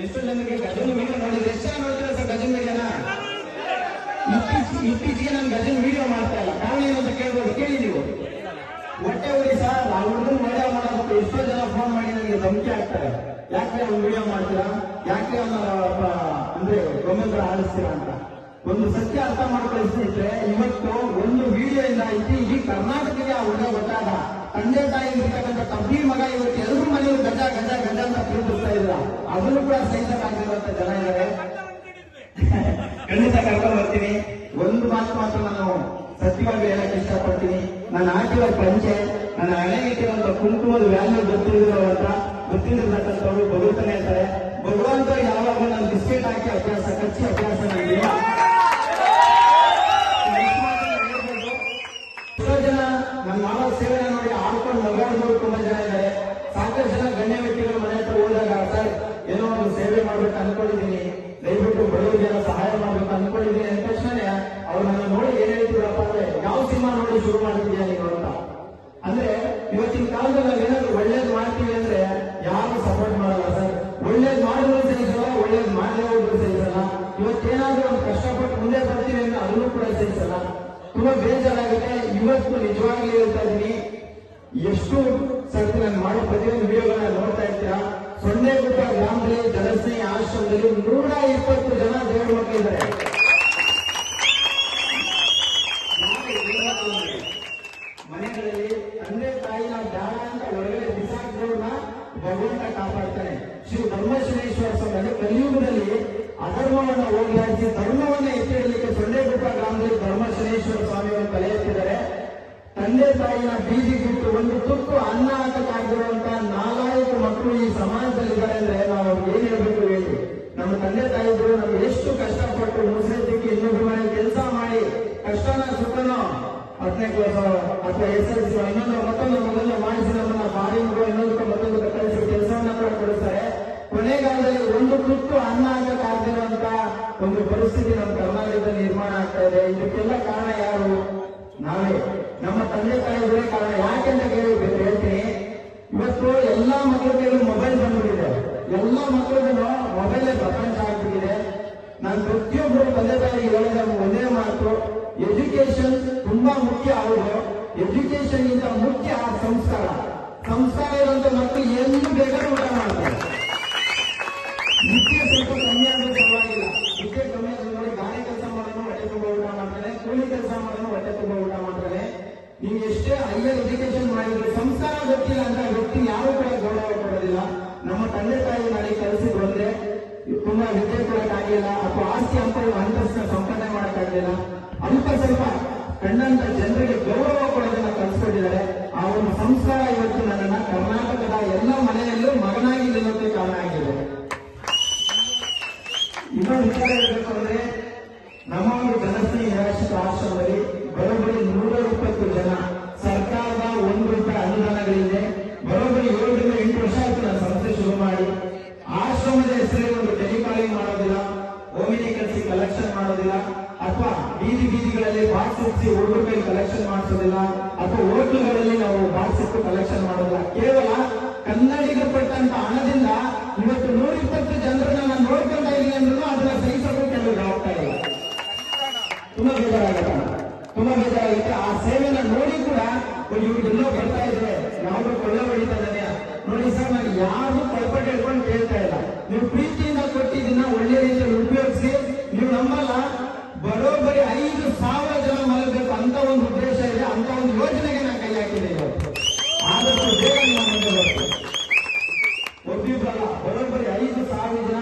ಎಷ್ಟು ಜನರಿಗೆ ಗಜನ್ ವಿಡಿಯೋ ನೋಡಿದ್ರೆ ಎಷ್ಟು ಜನ ನೋಡ್ತಾರೆ ಸರ್ ಗಜನ್ ವಿಡಿಯೋನ ಇತ್ತೀಚೆಗೆ ನಾನು ಗಜನ್ ವಿಡಿಯೋ ಮಾಡ್ತಾ ಇಲ್ಲ. ಕಾರಣ ಏನು ಅಂತ ಕೇಳ್ಬೋದು. ಕೇಳಿ ನೀವು. ಹೊಟ್ಟೆ ಉರಿ ಸರ್. ಆ ಹುಡುಗನ ವಿಡಿಯೋ ಮಾಡೋದಕ್ಕೆ ಎಷ್ಟೋ ಜನ ಫೋನ್ ಮಾಡಿ ನನಗೆ ಧಮಕಿ ಆಗ್ತಾರೆ ಯಾಕೆ ಅವ್ನು ವಿಡಿಯೋ ಮಾಡ್ತೀರಾ? ಯಾಕೆ ಅವನ ಅಂದ್ರೆ ಗೊಂಬೆಂದ್ರ ಆಡಿಸ್ತೀರಾ ಅಂತ. ಒಂದು ಸತ್ಯ ಅರ್ಥ ಮಾಡ್ಕೊಳ್ಳಿ ಇವತ್ತು ಒಂದು ವಿಡಿಯೋ ಇಂದ ಇಡೀ ಇಡೀ ಕರ್ನಾಟಕಕ್ಕೆ ಆ ಹುಡುಗ ಗೊತ್ತಾದ. ತಂದೆ ತಾಯಿ ಇರ್ತಕ್ಕಂಥ ತಬ್ಬಿ ಮಗ ಇವತ್ತು ಎಲ್ಲರೂ ಮನೆಯವರು ಗಜ ಗಜ ಗಜ ಅಂತ ಪ್ರೀತಿಸ್ತಾ ಇದ್ರ. ಅದನ್ನು ಕೂಡ ಸಹಿಸಕ್ಕಾಗಿರುವಂತ ಜನ ಇದ್ದಾರೆ ಖಂಡಿತ ಕರ್ಕೊಂಡು ಬರ್ತೀನಿ. ಒಂದು ಮಾತು ಮಾತ್ರ ನಾನು ಸತ್ಯವಾಗಿ ಹೇಳಕ್ ಇಷ್ಟಪಡ್ತೀನಿ. ನಾನು ಹಾಕಿರೋ ಪಂಚೆ, ನನ್ನ ಹಣೆ ಇಟ್ಟಿರುವಂತ ಕುಂಕುಮದ ವ್ಯಾಲ್ಯೂ ಗೊತ್ತಿರೋ ಅಂತ ಗೊತ್ತಿರತಕ್ಕಂಥವ್ರು ಬರುತ್ತಾನೆ ಇರ್ತಾರೆ ಭಗವಂತ ಯಾವಾಗ ನಾನು ಬಿಸ್ಕೆಟ್ ಹಾಕಿ ಅಭ್ಯಾಸ, ಕಚ್ಚಿ ಅಭ್ಯಾಸ ನನಗಿಲ್ಲ ನಿಜವಾಗ್ಲೂ ಹೇಳ್ತಾ ಇದೀನಿ ಎಷ್ಟು ಸರ್ತಿ ನಾನು ಮಾಡೋ ಪ್ರತಿಯೊಂದು ವಿಡಿಯೋಗಳನ್ನ ನೋಡ್ತಾ ಇರ್ತೀರಾ? ಸೊನ್ನೆಗುಡ್ಡ ಗ್ರಾಮದಲ್ಲಿ ಜನಸ್ನೇಹಿ ಆಶ್ರಮದಲ್ಲಿ ನೂರ ಇಪ್ಪತ್ತು ಜನ ದೇವರ ಮಕ್ಕಳಿದ್ದಾರೆ ಮನೆಗಳಲ್ಲಿ ತಂದೆ ತಾಯಿನ ದಾನ ಅಂತ ಒಳಗಡೆ ಬಿಸಾಕಿದವ್ರನ್ನ ಭಗವಂತ ಕಾಪಾಡ್ತಾನೆ. ಶ್ರೀ ಬ್ರಹ್ಮಶ್ವರೇಶ್ವರ ಸ್ವಾಮಿ ಕಲಿಯುಗದಲ್ಲಿ ಅಧರ್ಮವನ್ನು ಹೋಗಿ ಹಾಕಿ ಧರ್ಮವನ್ನು ಎತ್ತಿಡಲಿಕ್ಕೆ ಸೊನ್ನೆ ಗುಡ್ಡ ಗ್ರಾಮದಲ್ಲಿ ಬ್ರಹ್ಮಶ್ವರೇಶ್ವರ ಸ್ವಾಮಿಯವರು ತಲೆ ಎತ್ತಿದ್ದಾರೆ. ತಂದೆ ತಾಯಿನ ಬೀದಿ ಬಿಟ್ಟು ಒಂದು ತುಕ್ಕು ಅನ್ನ ಹಾಕಲಾಗಿರುವಂತಹ ನಾಲ್ಕು ಮಕ್ಕಳು ಈ ಸಮಾಜದಲ್ಲಿದ್ದಾರೆ ಅಂದ್ರೆ ನಾವು ಅವ್ರಿಗೆ ಏನ್ ಹೇಳ್ಬೇಕು ಹೇಳಿ? ನಮ್ಮ ತಂದೆ ತಾಯಿಗಳು ನಮ್ಗೆ ಎಷ್ಟು ಕಷ್ಟಪಟ್ಟು ಮುಸ್ಲಿದ್ದಕ್ಕೆ ಇನ್ನೊಬ್ಬರ ಮನೆ ಕೆಲಸ ಮಾಡಿ, ಕಷ್ಟನ ಸುಖನೋ? ಹತ್ತನೇ ಕ್ಲಾಸ್ ಅಥವಾ ಎಸ್ ಎಲ್ ಸಿ ಇನ್ನೊಂದು ಮತ್ತೊಂದು ಮೊದಲು ಮಾಡಿಸಿ ನಮ್ಮನ್ನ ಬಾರಿ ಮಗು ಇನ್ನೊಂದು ಮತ್ತೊಂದು ಕತ್ತರಿಸಿ ಕೆಲಸವನ್ನ ಕೂಡ ಕೊಡುತ್ತಾರೆ ಕೊನೆಗಾಲದಲ್ಲಿ ಒಂದು ತುತ್ತು ಅನ್ನ ಹಾಕಕ್ಕಾಗದಿರುವಂತ ಒಂದು ಪರಿಸ್ಥಿತಿ ನಮ್ಮ ಕರ್ನಾಟಕದಲ್ಲಿ ನಿರ್ಮಾಣ ಆಗ್ತಾ ಇದೆ. ಇದಕ್ಕೆಲ್ಲ ಕಾರಣ ಯಾರು? ನಾವೇ. ನಮ್ಮ ತಂದೆ ತಾಯಿಗಳೇ ಕಾರಣ ಯಾಕೆಂತ ಕೇಳಬೇಕು ಹೇಳ್ತೀನಿ. ಇವತ್ತು ಎಲ್ಲಾ ಮಕ್ಕಳ ಕೈಲೂ ಮೊಬೈಲ್ ಬಂದ್ಬಿಟ್ಟಿದೆ. ಎಲ್ಲಾ ಮಕ್ಕಳಿಗೂ ಮೊಬೈಲ್ ಪ್ರಪಂಚ ಆಗ್ಬಿಟ್ಟಿದೆ. ನಾನು ಪ್ರತಿಯೊಬ್ಬರು ತಂದೆ ತಾಯಿಗೆ ಹೇಳಿದ ಒಂದೇ ಮಾತು ಎಜುಕೇಶನ್ ತುಂಬಾ ಮುಖ್ಯ ಹೌದು. ಎಜುಕೇಶನ್ ಇಂದ ಮುಖ್ಯ ಸಂಸ್ಕಾರ. ಸಂಸ್ಕಾರ ಇರುವಂತ ಮಕ್ಕಳು ಎಲ್ಲಿ ಬೇಕಾದ್ರೂ ಊಟ ಮಾಡ್ತಾರೆ. ನಿತ್ಯ ಸ್ವಲ್ಪ ಕಮ್ಮಿ ಆದ್ರೂ ಪರವಾಗಿಲ್ಲ. ನಿತ್ಯ ಕಮ್ಮಿ ಗಾಡಿ ಕೆಲಸ ಮಾಡೋನು ಹೊಟ್ಟೆ ಊಟ ಮಾಡ್ತಾನೆ, ಕೂಲಿ ಕೆಲಸ ಮಾಡೋನು ಹೊಟ್ಟೆ ತುಂಬ ಊಟ ಮಾಡ್ತಾನೆ. ನೀವು ಎಷ್ಟೇ ಹೈಯರ್ ಎಜುಕೇಶನ್ ಮಾಡಿದ್ರು ಸಂಸ್ಕಾರ ಗೊತ್ತಿಲ್ಲ ಅಂತ ವ್ಯಕ್ತಿ ಯಾರು ಕೂಡ ಗೌರವ ಕೊಡೋದಿಲ್ಲ. ನಮ್ಮ ತಂದೆ ತಾಯಿ ನನಗೆ ಕಲಿಸಿ ಬಂದ್ರೆ ತುಂಬಾ ವಿದ್ಯೆ ಕೊಡೋಕ್ಕಾಗಿಲ್ಲ ಅಥವಾ ಆಸ್ತಿ ಅಂತ ಅಂತಸ್ನ ಸಂಪಾದನೆ ಮಾಡಕ್ಕಾಗಲಿಲ್ಲ ಅಲ್ಪ ಸ್ವಲ್ಪ ಕಣ್ಣಂತ ಜನರಿಗೆ ಗೌರವ ಕೊಡೋದನ್ನ ಕಲಿಸ್ಕೊಟ್ಟಿದ್ದಾರೆ ಆ ಒಂದು ಸಂಸ್ಕಾರ ಇವತ್ತು ನನ್ನನ್ನ ಕರ್ನಾಟಕದ ಕಲೆಕ್ಷನ್ ಮಾಡೋದಿಲ್ಲ, ಅಥವಾ ಬೀದಿ ಬೀದಿಗಳಲ್ಲಿ ಬಾಕ್ಸ್ ಇರಿಸಿ ಹುಡುಗರ ಮೇಲೆ ಕಲೆಕ್ಷನ್ ಮಾಡಿಸೋದಿಲ್ಲ, ಅಥವಾ ಹೋಟ್ಲುಗಳಲ್ಲಿ ನಾವು ಬಾಕ್ಸ್ ಇಟ್ಟು ಕಲೆಕ್ಷನ್ ಮಾಡೋದಿಲ್ಲ. ಕೇವಲ ಕನ್ನಡಿಗರು ಪಟ್ಟಂತ ಹಣದಿಂದ ಇವತ್ತು ನೂರ ಇಪ್ಪತ್ತು ಜನರನ್ನ ನಾನು ನೋಡ್ಕೊಂತ ಇದ್ದೀನಿ ಅಂದ್ರೂ ಅದನ್ನ ಸಹಿಸೋಕೆ ಕೆಲವರು ಆಗ್ತಾ ಇಲ್ಲ. ತುಂಬಾ ಬೇಜಾರಾಗುತ್ತೆ ತುಂಬಾ ಬೇಜಾರಾಗುತ್ತೆ. ಆ ಸೇವೆನ ನೋಡಿ ಕೂಡ ಇವ್ರು ಎಲ್ಲೋ ಬರ್ತಾ ಇದ್ರೆ ಯಾವ್ದು ಕೊಳ್ಳೆ ಹೊಡಿತಾ ಇದ್ದಾನೆ. ನೋಡಿ ಸರ್, ನಾನು ಯಾರು ಕೊಳ್ಪಟ್ಟೆ ಹಿಡ್ಕೊಂಡು ಕೇಳ್ತಾ ಇಲ್ಲ ನೀವು ಪ್ರೀತಿಯಿಂದ ಕೊಟ್ಟಿದ್ದನ್ನ ಒಳ್ಳೆ ರೀತಿಯಲ್ಲಿ ಉಪಯೋಗಿಸಿ ನೀವು ನಂಬಲ್ಲ ಬರೋಬ್ಬರಿ ಐದು ಸಾವಿರ ಜನ ಮಲಗಬೇಕು ಅಂತ ಒಂದು ಉದ್ದೇಶ ಇದೆ ಅಂತ ಒಂದು ಯೋಜನೆಗೆ ನಾನು ಕೈ ಹಾಕಿದೆ ಇವತ್ತು ಆದಷ್ಟು ಬೇಗ ನಿಮ್ಮ ಮುಂದೆ ಬರ್ತೀನಿ ಒಬ್ಬಿಬ್ಬರಲ್ಲ ಬರೋಬ್ಬರಿ ಐದು ಸಾವಿರ ಜನ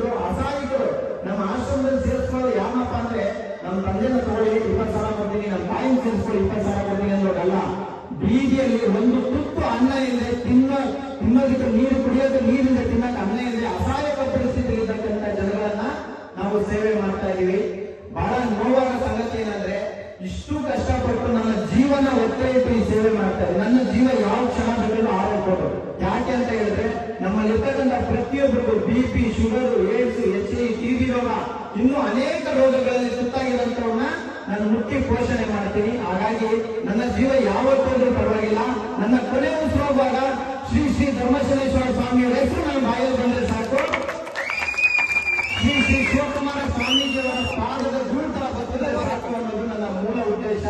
ನಿರ್ಗತಿಕರು ಅಸಾಯಿಗಳು ನಮ್ಮ ಆಶ್ರಮದಲ್ಲಿ ಸೇರಿಸ್ಕೊಳ್ಳೋದು ಯಾರಪ್ಪ ಅಂದ್ರೆ, ನಮ್ಮ ತಂದೆನ ತಗೊಳ್ಳಿ, ಇಪ್ಪತ್ತು ಸಾವಿರ ಕೊಡ್ತೀನಿ, ನಮ್ಮ ತಾಯಿನ ಸೇರಿಸ್ಕೊಳ್ಳಿ, ಇಪ್ಪತ್ತು ಸಾವಿರ ಕೊಡ್ತೀನಿ ಅನ್ನೋದಲ್ಲ ಬೀದಿಯಲ್ಲಿ ಒಂದು ತುತ್ತು ಅನ್ನ ಇಲ್ಲದೆ ತಿನ್ನ, ತಿನ್ನೋದಕ್ಕೆ ನೀರು ಕುಡಿಯೋದು ನೀರಿಂದ ತಿನ್ನಕ್ಕೆ ಅನ್ನ ಇಲ್ಲದೆ ಅಸಹಾಯಕ ಪರಿಸ್ಥಿತಿ ಇರತಕ್ಕಂಥ ಜನಗಳನ್ನ ನಾವು ಸೇವೆ ಮಾಡ್ತಾ ಇದೀವಿ. ಬಹಳ ನೋವಾದ ಸಂಗತಿ ಏನಂದ್ರೆ, ಇಷ್ಟು ಕಷ್ಟಪಟ್ಟು ನನ್ನ ಜೀವನ ಒತ್ತೆ ಇಟ್ಟು ಈ ಸೇವೆ ಮಾಡ್ತಾರೆ ನನ್ನ ಜೀವ ಯಾವ ಕ್ಷಣ ಬೇಕಾದ್ರೂ ಆರೋಗ್ಯ ಯಾಕೆ ಅಂತ ಹೇಳಿದ್ರೆ, ನಮ್ಮಲ್ಲಿರ್ತಕ್ಕಂಥ ಪ್ರತಿಯೊಬ್ಬರಿಗೂ ಬಿ ಪಿ ಶುಗರ್ ಇನ್ನೂ ಅನೇಕ ರೋಗಗಳಲ್ಲಿ ತುತ್ತಾಗಿರುವಂತವನ್ನ ನಾನು ಮುಟ್ಟಿ ಪೋಷಣೆ ಮಾಡ್ತೀನಿ. ಹಾಗಾಗಿ ನನ್ನ ಜೀವ ಯಾವತ್ತೂ ಪರವಾಗಿಲ್ಲ. ನನ್ನ ಕೊನೆ ಉತ್ಸವವಾದ ಶ್ರೀ ಶ್ರೀ ಧರ್ಮಶನೇಶ್ವರ ಸ್ವಾಮಿಯವರ ಹೆಸರು ನಾನು ಬಾಯಲ್ಲಿ ಬಂದ್ರೆ ಸಾಕು ಶ್ರೀ ಶ್ರೀ ಶಿವಕುಮಾರ ಸ್ವಾಮೀಜಿಯವರ ಪಾದದ ಧೂಳ್ತರ ಬರ್ತದೆ ಸಾಕು ಅನ್ನೋದು ನನ್ನ ಮೂಲ ಉದ್ದೇಶ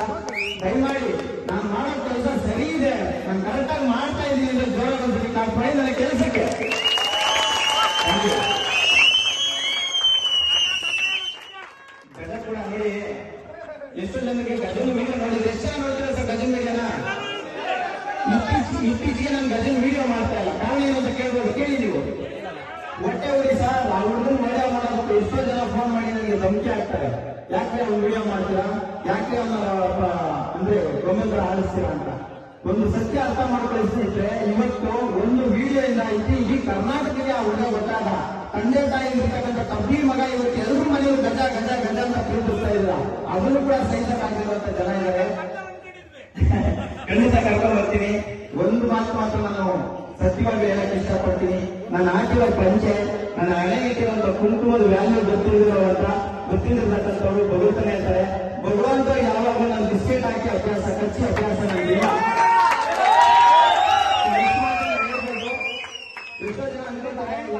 ದಯಮಾಡಿ ನಾನು ಮಾಡೋ ಕೆಲಸ ಸರಿ ಇದೆ ನಾನು ಕರೆಕ್ಟಾಗಿ ಮಾಡ್ತಾ ಇದ್ದೀನಿ ಅಂದ್ರೆ ಜೋರ ಬಂದಿದ್ದೀನಿ ನಾನು ಪಡೆ ನನ್ನ ಕೆಲಸಕ್ಕೆ Thank you. ಗಜ ಕೂಡ ನೋಡಿ ಎಷ್ಟು ಜನರಿಗೆ ಗಜನ್ ವಿಡಿಯೋ ನೋಡಿದ್ರೆ ಎಷ್ಟು ಜನ ನೋಡ್ತೀರಾ ಗಜನ್ ವಿಡಿಯೋನ ಇತ್ತೀಚೆಗೆ ಇತ್ತೀಚೆಗೆ ನಾನು ಗಜನ್ ವಿಡಿಯೋ ಮಾಡ್ತಾ ಇಲ್ಲ. ಕಾರಣ ಏನು ಅಂತ ಕೇಳ್ಬೋದು. ಕೇಳಿ ನೀವು. ಹೊಟ್ಟೆ ಉರಿ ಸರ್. ಆ ಹುಡುಗನ ವಿಡಿಯೋ ಮಾಡೋದಕ್ಕೆ ಎಷ್ಟೋ ಜನ ಫೋನ್ ಮಾಡಿ ನನಗೆ ಧಮಕಿ ಆಗ್ತಾರೆ ಯಾಕೆ ಅವ್ನು ವಿಡಿಯೋ ಮಾಡ್ತೀರಾ? ಯಾಕೆ ಅವನ ಅಂದ್ರೆ ಗೊಂಬೆಗಳ ಆಡಿಸ್ತೀರಾ ಅಂತ. ಒಂದು ಸತ್ಯ ಅರ್ಥ ಮಾಡ್ಕೊಳ್ಳಿ ಸ್ನೇಹಿತರೆ, ಇವತ್ತು ಒಂದು ವಿಡಿಯೋ ಇಂದ ಇಡೀ ಕರ್ನಾಟಕಕ್ಕೆ ಆ ಹುಡುಗ ಗೊತ್ತಾದ. ತಂದೆ ತಾಯಿ ಇರ್ತಕ್ಕಂಥ ತಬ್ಬಿ ಮಗ ಇವತ್ತು ಎಲ್ಲರೂ ಮನೆಯವರು ಗಜ ಗಜ ಗಜ ಅಂತ ಪ್ರೀತಿಸ್ತಾ ಇದ್ರ. ಅದನ್ನು ಕೂಡ ಸಹಿಸಕ್ಕಾಗಿರುವಂತ ಜನ ಇದ್ದಾರೆ ಖಂಡಿತ ಕರ್ಕೊಂಡು ಬರ್ತೀನಿ. ಒಂದು ಮಾತು ಮಾತ್ರ ನಾನು ಸತ್ಯವಾಗಿ ಹೇಳಕ್ಕೆ ಇಷ್ಟಪಡ್ತೀನಿ. ನನ್ನ ಹಾಕಿರೋ ಪಂಚೆ, ನನ್ನ ಹಣೆಗಿಟ್ಟಿರುವಂತ ಕುಂಕುಮದ ವ್ಯಾಲ್ಯೂ ಗೊತ್ತಿರುವಂತ ಗೊತ್ತಿರತಕ್ಕಂಥವ್ರು ಭಗವಂತನೇ ಇರ್ತಾರೆ ಭಗವಂತ ಯಾವಾಗಲೂ ನಾನು ಬಿಸ್ಕೆಟ್ ಹಾಕಿ ಅಭ್ಯಾಸ, ಕಚ್ಚಿ ಅಭ್ಯಾಸ ನನಗಿಲ್ಲ ಎಷ್ಟೋ ಜನ ಅನ್ಕೊತಾರೆ, ಈ ಪಂಚೆ, ಈ ಶೆಲೆ ಹಾಕೊಂಡು ಜನರಿಗೆ ಯಾಮಾರಿಸ್ತಾರೆ ಅಂತ. ಏನೇ ಹೇಳ್ತು ನಾನು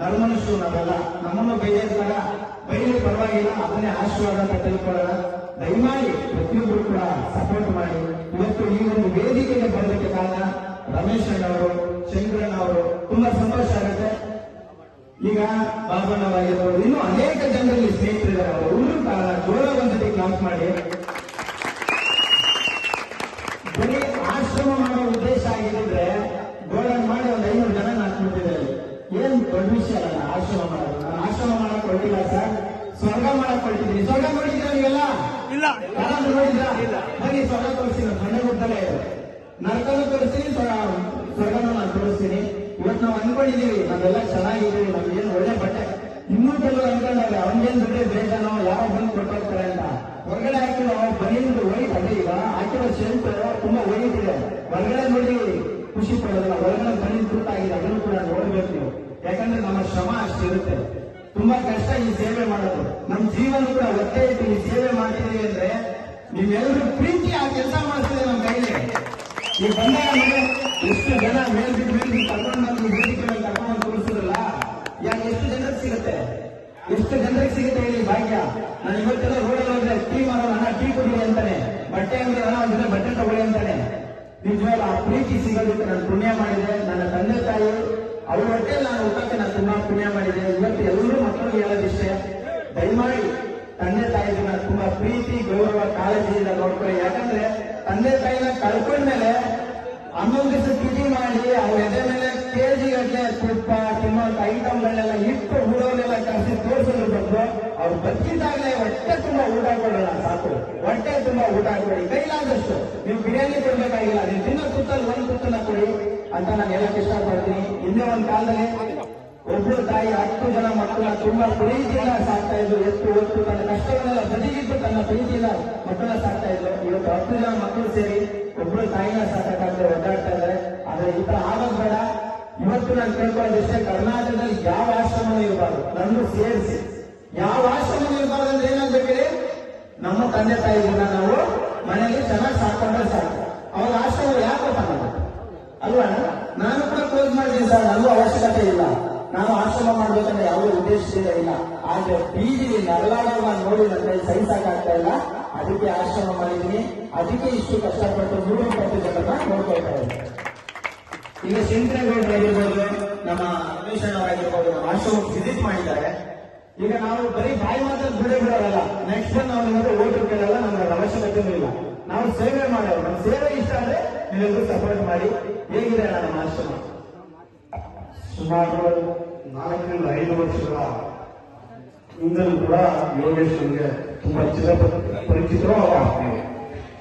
ನರಮನುಷ್ಯರು ನಾವೆಲ್ಲ ನಮ್ಮನ್ನು ಬೈದಾಗ ಬೈಲಿ ಪರವಾಗಿಲ್ಲ, ಅದನ್ನೇ ಆಶೀರ್ವಾದ ಅಂತ ತಿಳ್ಕೊಳ್ಳೋಣ. ದಯಮಾಡಿ ಪ್ರತಿಯೊಬ್ಬರು ಕೂಡ ಸಪೋರ್ಟ್ ಮಾಡಿ. ಇವತ್ತು ಈ ಒಂದು ವೇದಿಕೆಗೆ ಬರೋದಕ್ಕೆ ಕಾರಣ ರಮೇಶ್ ಅಣ್ಣವರು ಚಂದ್ರಣ್ಣ ಅವರು. ತುಂಬಾ ಸಂತೋಷ ಆಗುತ್ತೆ. ಈಗ ಬಾಬಣ್ಣವರಾಗಿರ್ಬೋದು ಇನ್ನೂ ಅನೇಕ ಜನರಲ್ಲಿ ಸ್ನೇಹಿತರಿದ್ದಾರೆ. ಅವರು ಒಂದು ಕಾರಣ ಜೋರ ಒಂದ್ಸತಿ ಕ್ಲಾಸ್ ಮಾಡಿ. ಬರೀ ಆಶ್ರಮ ಮಾಡೋ ಉದ್ದೇಶ ಆಗಿದ್ರೆ ಗೋಳನ್ ಮಾಡಿ ಒಂದು ಐನೂರು ಜನ ನಾಲ್ಕು ಏನ್ ದೊಡ್ಡ ವಿಷಯ ಅಲ್ಲ ಆಶ್ರಮ ಮಾಡೋದು ನಾನು ಆಶ್ರಮ ಮಾಡಕ್ ಹೊರಟಿಲ್ಲ ಸರ್ ಹೊರಟಿದ್ದೀನಿ ಸ್ವರ್ಗ ನೋಡಿದ್ರ ನೀವೆಲ್ಲ ಇಲ್ಲ. ಯಾರಾದ್ರೂ ನೋಡಿದ್ರಾ ಬನ್ನಿ ಸ್ವರ್ಗ ತೋರಿಸ್ತೀನಿ ಮನೆ ಕೊಡ್ತಾರೆ ನರಕನೂ ತೋರಿಸ್ತೀನಿ ಸ್ವರ್ಗ- ನಾನು ತೋರಿಸ್ತೀನಿ. ಇವತ್ತು ನಾವು ಅನ್ಕೊಂಡಿದೀವಿ ನಾವೆಲ್ಲ ಚೆನ್ನಾಗಿದ್ದೀವಿ ನಮ್ಗೇನು ಒಳ್ಳೆ ಬಟ್ಟೆ. ಇನ್ನೂ ಕೆಲವರು ಅನ್ಕೊಂಡಾರೆ ಅವನಿಗೇನ್ ದುಡ್ಡು ಬೇಜಾನೋ ಯಾರೋ ಬಂದು ಕೊಟ್ಟೋಗ್ತಾರೆ ಅಂತ. ಹೊರಗಡೆ ಹಾಕಿರೋ ಬನಿಂದು ವೈಟ್ ಅದೇ ಈಗ ಹಾಕಿರೋ ಶೆಲ್ಟ್ ತುಂಬಾ ವೈಟ್ ಇದೆ ಹೊರಗಡೆ ನೋಡಿ ಖುಷಿ ಪಡೋದಿಲ್ಲ. ಹೊರಗಡೆ ಬನಿಂದು ದುಡ್ಡು ಆಗಿದೆ ಅದನ್ನು ಕೂಡ ನೋಡ್ಬೇಕು ನೀವು. ಯಾಕಂದ್ರೆ ನಮ್ಮ ಶ್ರಮ ಅಷ್ಟಿರುತ್ತೆ. ತುಂಬಾ ಕಷ್ಟ ಈ ಸೇವೆ ಮಾಡೋದು. ನಮ್ಮ ಜೀವನ ಕೂಡ ಒತ್ತೆ ಈ ಸೇವೆ ಮಾಡ್ತೀವಿ ಅಂದ್ರೆ ನೀವೆಲ್ಲರೂ ಪ್ರೀತಿ ಆ ಕೆಲಸ ಮಾಡ್ತೀವಿ ನಮ್ಮ ಕೈಲಿ. ಈ ಬಂದಾಗ ಎಷ್ಟು ಜನ ಮೇಲ್ಬಿಟ್ಟು ಮೇಲ್ಬಿಟ್ಟು ಕರ್ಕೊಂಡು ಬಂದು ವೇದಿಕೆ ಮೇಲೆ ಕರ್ಕೊಂಡು ತೋರಿಸಿದ್ರಲ್ಲ ಯಾಕೆ ಎಷ್ಟು ಜನರಿಗೆ ಸಿಗುತ್ತೆ? ಎಷ್ಟು ಜನರಿಗೆ ಸಿಗುತ್ತೆ ಹೇಳಿ ಭಾಗ್ಯ? ನಾನು ಇವತ್ತೆಲ್ಲ ರೋಡಲ್ಲಿ ಹೋದ್ರೆ ಟೀ ಮಾಡೋ ಹಣ ಟೀ ಕೊಡಿ ಅಂತಾನೆ. ಬಟ್ಟೆ ಅಂದ್ರೆ ಹಣ ಒಂದ್ ದಿನ ಬಟ್ಟೆ ತಗೊಳ್ಳಿ ಅಂತಾನೆ. ನಿಜವಾಗ ಆ ಪ್ರೀತಿ ಸಿಗೋದಕ್ಕೆ ನಾನು ಪುಣ್ಯ ಮಾಡಿದೆ. ನನ್ನ ತಂದೆ ತಾಯಿ ಅವ್ರ ಹೊಟ್ಟೆ ನಾನು ಊಟಕ್ಕೆ ನಾನು ತುಂಬಾ ಪುಣ್ಯ ಮಾಡಿದೆ ಇವತ್ತು ಎಲ್ಲರೂ ಮಕ್ಕಳಿಗೆ ಹೇಳೋದಿಷ್ಟೇ ದಯಮಾಡಿ ತಂದೆ ತಾಯಿಗಳನ್ನ ತುಂಬಾ ಪ್ರೀತಿ, ಗೌರವ, ಕಾಳಜಿಯಿಂದ ನೋಡ್ಕೊಳ್ಳಿ. ಯಾಕಂದ್ರೆ ತಂದೆ ತಾಯಿನ ಕಳ್ಕೊಂಡ್ಮೇಲೆ ಹನ್ನೊಂದು ದಿವಸ ತಿಥಿ ಮಾಡಿ ಅವ್ರ ಎದೆ ಮೇಲೆ ಕೆಜಿ ಗಟ್ಟಲೆ ತುಪ್ಪ ತಿನ್ನೋಂತ ಐಟಮ್ಗಳನ್ನೆಲ್ಲ ಇಟ್ಟು ಹುಡುಗನೆಲ್ಲ ಕರೆಸಿ ತೋರಿಸಿದ್ರು ಬಂದು ಅವ್ರು ಬದುಕಿದ್ದಾಗಲೇ ಹೊಟ್ಟೆ ತುಂಬಾ ಊಟ ಕೊಡೋಣ, ಸಾಕು. ಹೊಟ್ಟೆ ತುಂಬಾ ಊಟ ಕೊಡಿ. ಕೈಲಾದಷ್ಟು. ನೀವು ಬಿರಿಯಾನಿ ಕೊಡ್ಬೇಕಾಗಿಲ್ಲ. ನೀವು ತಿನ್ನೋ ಸುತ್ತಲ್ಲಿ ಒಂದು ಅಂತ ನಾನು ಹೇಳಕ್ ಇಷ್ಟಪಡ್ತೀನಿ. ಇನ್ನೇ ಒಂದು ಕಾಲದಲ್ಲಿ ಒಬ್ಬರು ತಾಯಿ ಹತ್ತು ಜನ ಮಕ್ಕಳ ತುಂಬಾ ಪ್ರೀತಿಯಿಂದ ಸಾಕ್ತಾ ಇದ್ರು. ಎಷ್ಟು ಹೊತ್ತು ತನ್ನ ಕಷ್ಟಗಳನ್ನೆಲ್ಲ ಬದಿಗಿದ್ದು ತನ್ನ ಪ್ರೀತಿಯಿಂದ ಮಕ್ಕಳ ಸಾಕ್ತಾ ಇದ್ರು. ಇವತ್ತು ಹತ್ತು ಜನ ಮಕ್ಕಳು ಸೇರಿ ಒಬ್ಬರು ತಾಯಿನ ಸಾಕಕ್ಕಾಗದೆ ಒದ್ದಾಡ್ತಾ ಇದ್ದಾರೆ. ಆದ್ರೆ ಈ ತರ ಆಗೋದ್ ಬೇಡ. ಇವತ್ತು ನಾನು ಕೇಳ್ಕೊಳ್ಳೋದಿಷ್ಟೇ ಕರ್ನಾಟಕದಲ್ಲಿ ಯಾವ ಆಶ್ರಮನೂ ಇರಬಾರ್ದು. ನನ್ನ ಸೇರಿಸಿ. ಯಾವ ಆಶ್ರಮ ಇರಬಾರ್ದು ಅಂದ್ರೆ ಏನಾಗ್ಬೇಕಿದೆ? ನಮ್ಮ ತಂದೆ ತಾಯಿಗಳನ್ನ ನಾವು ಮನೆಯಲ್ಲಿ ಚೆನ್ನಾಗಿ ಸಾಕೊಂಡ್ರೆ ಸಾಕು ಅವಾಗ ಆಶ್ರಮ ಯಾಕೆ ತಗೊಂಡು ಅಲ್ವಾ ನಾನು ಕೂಡ ಕ್ಲೋಸ್ ಮಾಡಿದ್ದೀನಿ ಸರ್ ನನಗೂ ಅವಶ್ಯಕತೆ ಇಲ್ಲ ನಾನು ಮಾಡ್ಬೇಕಂದ್ರೆ ಯಾವುದೇ ಉದ್ದೇಶದಿಂದ ಇಲ್ಲ. ಆದ್ರೆ ಬೀದಿ ನರಳಾಡೋದನ್ನ ನೋಡಿ ನನ್ನ ಇಲ್ಲ. ಅದಕ್ಕೆ ಆಶ್ರಮ ಮಾಡಿದ್ದೀನಿ. ಅದಕ್ಕೆ ಇಷ್ಟು ಕಷ್ಟಪಟ್ಟು ನೂರ ಇಪ್ಪತ್ತು ಜನರನ್ನ ನೋಡ್ಕೊಳ್ತಾ ಇದ್ದಾರೆ. ಈಗ ಶಂಕರೇಗೌಡರು ಆಗಿರ್ಬೋದು ನಮ್ಮ ರಮೇಶ್ ಅವರಾಗಿರ್ಬೋದು ನಮ್ಮ ಆಶ್ರಮಕ್ಕೆ ವಿಸಿಟ್ ಮಾಡಿದ್ದಾರೆ. ಈಗ ನಾವು ಬರೀ ಬಾಯಿ ಮಾತ್ರ ಬಿಡೇ ಬಿಡೋದಲ್ಲ ನೆಕ್ಸ್ಟ್ ನಾವು ನಿಮಗೆ ಓಟು ಕೇಳಲ್ಲ ನಮ್ಗೆ ಅವಶ್ಯಕತೆ ಇಲ್ಲ. ನಾವು ಸೇವೆ ಮಾಡೋರು. ನಮ್ಮ ಸೇವೆ ಇಷ್ಟ ಅಂದ್ರೆ ನೀವೆಲ್ಲರೂ ಸಪೋರ್ಟ್ ಮಾಡಿ. ಹೇಗಿದೆ ನಮ್ಮ ಆಶ್ರಮ? ಸುಮಾರು ನಾಲ್ಕರಿಂದ ಐದು ವರ್ಷಗಳ ಹಿಂದಲೂ ಕೂಡ ಯೋಗೇಶ್ ನಮಗೆ ತುಂಬಾ ಚಿರ ಪರಿಚಿತರು ಆಗ್ತೀವಿ.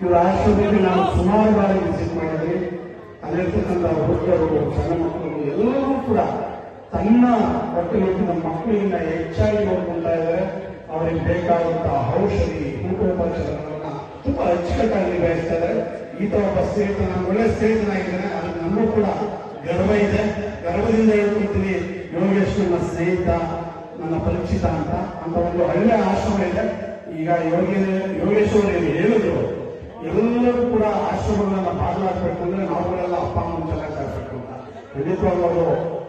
ಇವ್ರ ಆಶ್ರಮದಲ್ಲಿ ನಾವು ಸುಮಾರು ಬಾರಿ ವಿಸಿಟ್ ಮಾಡಿದ್ವಿ. ಅಲ್ಲಿರ್ತಕ್ಕಂಥ ವೃದ್ಧರು, ಸಣ್ಣ ಮಕ್ಕಳು ಎಲ್ಲರೂ ಕೂಡ ತನ್ನ ಹೊಟ್ಟೆಗೆ ನಮ್ಮ ಮಕ್ಕಳಿಂದ ಹೆಚ್ಚಾಗಿ ನೋಡ್ಕೊಳ್ತಾ ಇದ್ದಾರೆ. ಅವರಿಗೆ ಬೇಕಾದಂತಹ ಔಷಧಿ ಊಟೋಪಚಾರಗಳನ್ನ ತುಂಬಾ ಅಚ್ಚುಕಟ್ಟಾಗಿ ನಿಭಾಯಿಸ್ತಾ ಇದ್ದಾರೆ. ಈತ ಒಬ್ಬ ನಮ್ಮ ಒಳ್ಳೆ ಸ್ನೇಹಿತನಾಗಿದ್ದಾನೆ ಅದು ನಮಗೂ ಕೂಡ ಗರ್ವ ಇದೆ. ಗರ್ವದಿಂದ ಹೇಳ್ಕೊಳ್ತೀನಿ. ಯೋಗೇಶ್ ನನ್ನ ಸ್ನೇಹಿತ ನನ್ನ ಪರೀಕ್ಷಿತ ಅಂತ ಅಂತ ಒಂದು ಹಳ್ಳಿಯ ಆಶ್ರಮ ಇದೆ. ಈಗ ಯೋಗಿ ಯೋಗೇಶ್ ಅವರು ಏನು ಹೇಳಿದ್ರು ಎಲ್ಲರೂ ಕೂಡ ಆಶ್ರಮಗಳನ್ನ ಪಾಲನಾಗಬೇಕು ಅಂದ್ರೆ ನಾವುಗಳೆಲ್ಲ ಅಪ್ಪ ಅಮ್ಮನ ಚೆನ್ನಾಗಾಗಬೇಕು ಅಂತ. ಖಂಡಿತವಾಗ್ಲೂ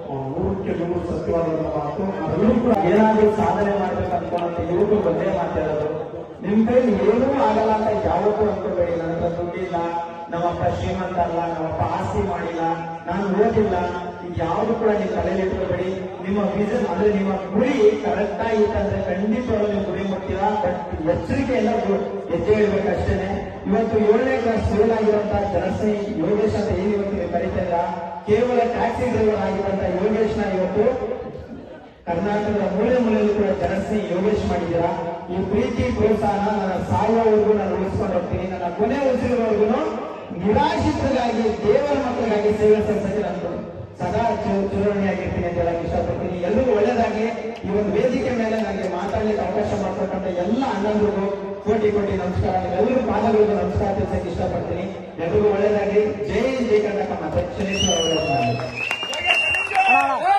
ಅವರು ನೂರಕ್ಕೆ ನೂರು ಸತ್ಯವಾದಂತಹ ಮಾತು. ಅದರಲ್ಲೂ ಕೂಡ ಏನಾದರೂ ಸಾಧನೆ ಮಾಡ್ಬೇಕಂತ ಅನ್ಕೊಂಡಂತ ಒಂದೇ ಮಾತಾಡೋದು ನಿಮ್ ಕೈ ಏನೂ ಆಗಲ್ಲ ಅಂತ ಯಾವತ್ತೂ ಅನ್ಕೋಬೇಡಿ. ನನ್ನ ದುಡ್ಡಿಲ್ಲ, ನಮ್ಮಪ್ಪ ಶ್ರೀಮಂತ ಅಲ್ಲ, ನಮ್ಮಪ್ಪ ಆಸ್ತಿ ಮಾಡಿಲ್ಲ, ನಾನು ಓದಿಲ್ಲ ಯಾವುದು ಕೂಡ ನೀವು ತಲೆಯಲ್ಲಿ ನಿಮ್ಮ ವಿಷನ್ ಅಂದ್ರೆ ನಿಮ್ಮ ಗುರಿ ಕರೆಕ್ಟ್ ಆಗಿತ್ತಂದ್ರೆ ಖಂಡಿತವಾಗ್ಲೂ ನೀವು ಗುರಿ ಮುಟ್ತೀರಾ ಬಟ್ ಎಚ್ಚರಿಕೆಯಿಂದ ಹೆಜ್ಜೆ ಇಡ್ಬೇಕು ಅಷ್ಟೇನೆ. ಇವತ್ತು ಏಳನೇ ಕ್ಲಾಸ್ ಫೇಲ್ ಆಗಿರುವಂತಹ ಜನಶ್ರೀ ಯೋಗೇಶ್ ಅಂತ ಏನು ಇವತ್ತು ನೀವು ಕರೀತಾ ಇಲ್ಲ ಕೇವಲ ಟ್ಯಾಕ್ಸಿ ಡ್ರೈವರ್ ಆಗಿರುವಂತಹ ಯೋಗೇಶ್ನ ಇವತ್ತು ಕರ್ನಾಟಕದ ಮೂಲೆ ಮೂಲೆಯಲ್ಲಿ ಕೂಡ ಜನಸ್ನೇಹಿ ಯೋಗೇಶ್ ಮಾಡಿದ್ದೀರಾ? ಈ ಪ್ರೀತಿ ಪ್ರೋತ್ಸಾಹ ನನ್ನ ಸಾಯುವವರೆಗೂ ನಾನು ಉಳಿಸ್ಕೊಂಡು ಹೋಗ್ತೀನಿ. ನನ್ನ ಕೊನೆ ಉಸಿರುವವರೆಗೂ ನಿರಾಶಿತರಿಗಾಗಿ ದೇವರ ಮಕ್ಕಳಿಗಾಗಿ ಸೇವೆ ಸಲ್ಲಿಸಕ್ಕೆ ನಾನು ಸದಾ ಚುರುಣಿಯಾಗಿರ್ತೀನಿ ಅಂತ ಹೇಳಕ್ ಇಷ್ಟಪಡ್ತೀನಿ. ಎಲ್ಲರೂ ಒಳ್ಳೇದಾಗಿ ಈ ಒಂದು ವೇದಿಕೆ ಮೇಲೆ ನನಗೆ ಮಾತಾಡಲಿಕ್ಕೆ ಅವಕಾಶ ಮಾಡಿಕೊಟ್ಟಂತ ಎಲ್ಲ ಅಣ್ಣಂದ್ರಿಗೂ ಕೋಟಿ ಕೋಟಿ ನಮಸ್ಕಾರ. ಎಲ್ಲರೂ ಪಾದಗಳಿಗೆ ನಮಸ್ಕಾರ ತಿಳಿಸಕ್ಕೆ ಇಷ್ಟಪಡ್ತೀನಿ. ಎಲ್ಲರೂ ಒಳ್ಳೇದಾಗಿ ಜೈ ಜೈ ಕರ್ನಾಟಕ. ಮಾತೆ ಶನೇಶ್ವರ ಅವರು